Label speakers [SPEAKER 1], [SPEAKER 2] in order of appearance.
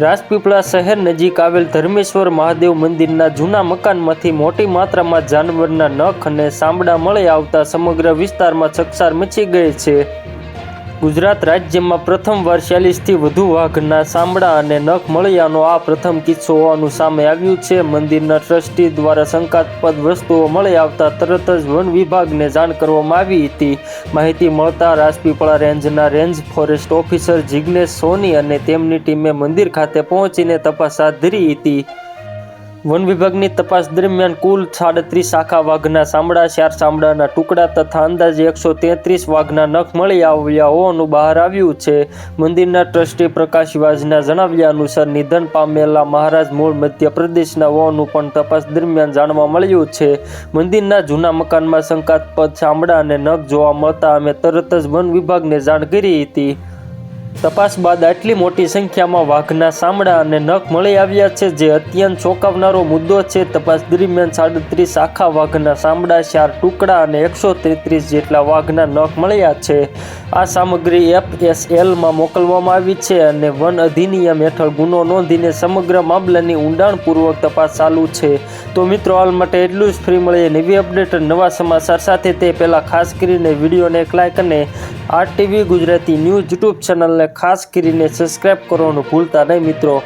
[SPEAKER 1] રાજપીપળા શહેર નજીક આવેલ ધર્મેશ્વર મહાદેવ મંદિરના જૂના મકાનમાંથી મોટી માત્રામાં જાનવરના નખ અને સાંભળા મળી આવતા સમગ્ર વિસ્તારમાં ચકચાર મચી ગઈ છે. ગુજરાત રાજ્યમાં પ્રથમવાર ચાલીસથી વધુ વાઘના સાંભળા અને નખ મળ્યાનો આ પ્રથમ કિસ્સો હોવાનું સામે આવ્યું છે. મંદિરના ટ્રસ્ટી દ્વારા શંકાસ્પદ વસ્તુઓ મળી આવતા તરત જ વન વિભાગને જાણ કરવામાં આવી હતી. માહિતી મળતા રાજપીપળા રેન્જના range forest officer Jignesh Soni અને તેમની ટીમે મંદિર ખાતે પહોંચીને તપાસ હાથ ધરી હતી. વન વિભાગની તપાસ દરમિયાન કુલ સાડત્રીસ આખા વાઘના ચામડા ચાર ચામડાના ટુકડા તથા અંદાજે એકસો તેત્રીસ વાઘના નખ મળી આવ્યા હોવાનું બહાર આવ્યું છે. મંદિરના ટ્રસ્ટી પ્રકાશ વાજના જણાવ્યા અનુસાર નિધન પામેલા મહારાજ મૂળ મધ્યપ્રદેશના હોવાનું પણ તપાસ દરમિયાન જાણવા મળ્યું છે. મંદિરના જૂના મકાનમાં શંકાસ્પદ ચામડા અને નખ જોવા મળતા અમે તરત જ વન વિભાગને જાણ કરી હતી. તપાસ બાદ આટલી મોટી સંખ્યામાં વાઘના સામડા અને નખ મળી આવ્યા છે, જે અત્યંત ચોંકાવનારો મુદ્દો છે. તપાસ દરમિયાન સાડત્રીસ આખા વાઘના સામડા, ચાર ટુકડા અને એકસો તેત્રીસ જેટલા વાઘના નખ મળ્યા છે. આ સામગ્રી એફએસએલમાં મોકલવામાં આવી છે અને વન અધિનિયમ હેઠળ ગુનો નોંધીને સમગ્ર મામલાની ઊંડાણપૂર્વક તપાસ ચાલુ છે. તો મિત્રો, હાલ માટે એટલું જ. ફ્રી મળીએ નવી અપડેટ નવા સમાચાર સાથે. તે પહેલાં ખાસ કરીને વિડીયોને એક લાઇક અને R TV Gujarati news YouTube ચેનલને ખાસ કરીને સબસ્ક્રાઇબ કરવાનું ભૂલતા નહીં મિત્રો.